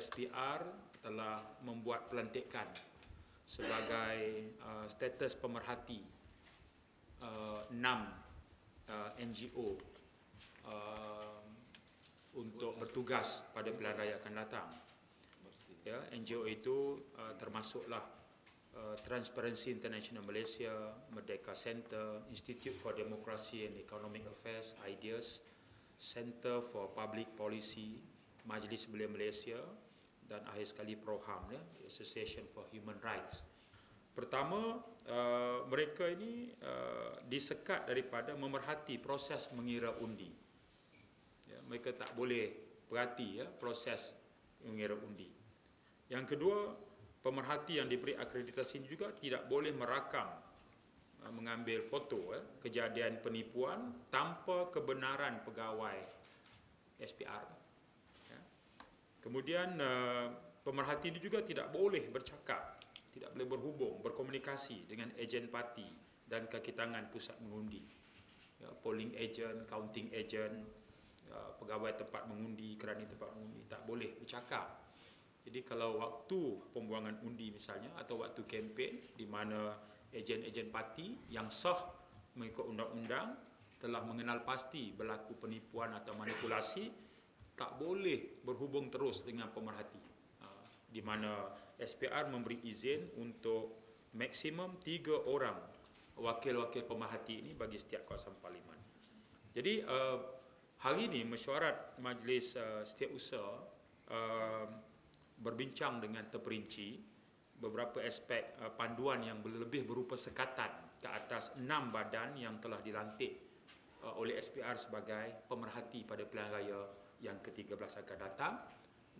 SPR telah membuat pelantikan sebagai uh, status pemerhati uh, enam uh, NGO uh, untuk bertugas pada pilihan raya akan datang. Ya, NGO itu uh, termasuklah uh, Transparency International Malaysia, Merdeka Center, Institute for Democracy and Economic Affairs, IDEAS, Center for Public Policy, Majlis Belia Malaysia dan akhir sekali ProHam, ya, Association for Human Rights. Pertama, uh, mereka ini uh, disekat daripada memerhati proses mengira undi. Ya, mereka tak boleh perhati ya, proses mengira undi. Yang kedua, pemerhati yang diberi akreditasi ini juga tidak boleh merakam uh, mengambil foto eh, kejadian penipuan tanpa kebenaran pegawai SPR. Ya. Kemudian uh, pemerhati ini juga tidak boleh bercakap, tidak boleh berhubung, berkomunikasi dengan ejen parti dan kaki tangan pusat mengundi. Ya, polling agent, counting agent, uh, pegawai tempat mengundi, kerani tempat mengundi tak boleh bercakap jadi kalau waktu pembuangan undi misalnya atau waktu kempen di mana ejen-ejen parti yang sah mengikut undang-undang telah mengenal pasti berlaku penipuan atau manipulasi tak boleh berhubung terus dengan pemerhati. Ha, di mana SPR memberi izin untuk maksimum tiga orang wakil-wakil pemerhati ini bagi setiap kawasan parlimen. Jadi uh, hari ini mesyuarat majlis uh, setiausaha uh, berbincang dengan terperinci beberapa aspek panduan yang lebih berupa sekatan ke atas enam badan yang telah dilantik uh, oleh SPR sebagai pemerhati pada pilihan raya yang ke-13 akan datang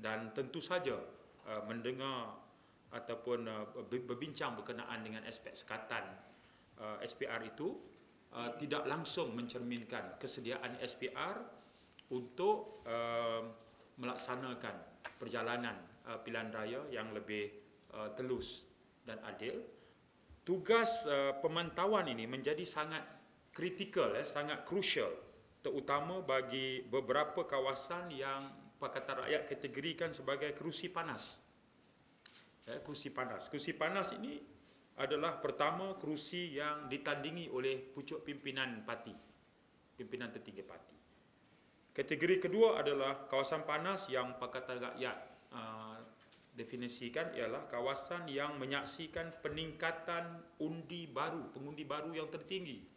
dan tentu saja uh, mendengar ataupun uh, berbincang berkenaan dengan aspek sekatan SPR itu tidak langsung mencerminkan kesediaan SPR untuk melaksanakan perjalanan pilihan raya yang lebih telus dan adil. Tugas pemantauan ini menjadi sangat kritikal, eh, sangat crucial terutama bagi beberapa kawasan yang Pakatan Rakyat kategorikan sebagai kerusi panas. Eh, kerusi panas. Kerusi panas ini adalah pertama kerusi yang ditandingi oleh pucuk pimpinan parti. Pimpinan tertinggi parti. Kategori kedua adalah kawasan panas yang Pakatan Rakyat uh, definisikan ialah kawasan yang menyaksikan peningkatan undi baru, pengundi baru yang tertinggi.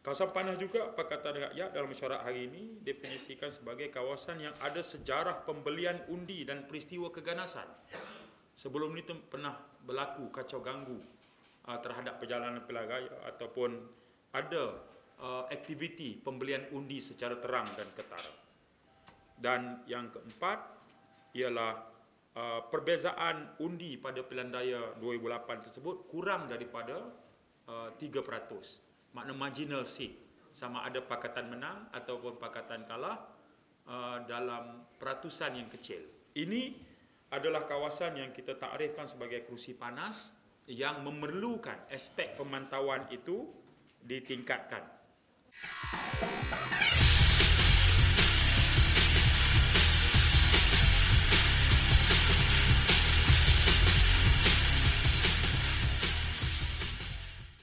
Kawasan panas juga Pakatan Rakyat dalam mesyuarat hari ini definisikan sebagai kawasan yang ada sejarah pembelian undi dan peristiwa keganasan. Sebelum ini pernah berlaku kacau ganggu uh, terhadap perjalanan pilihan raya ataupun ada uh, aktiviti pembelian undi secara terang dan ketara. Dan yang keempat ialah Uh, perbezaan undi pada pilihan raya 2008 tersebut kurang daripada uh, 3%. Makna marginal seat sama ada pakatan menang ataupun pakatan kalah uh, dalam peratusan yang kecil. Ini adalah kawasan yang kita takrifkan sebagai kerusi panas yang memerlukan aspek pemantauan itu ditingkatkan.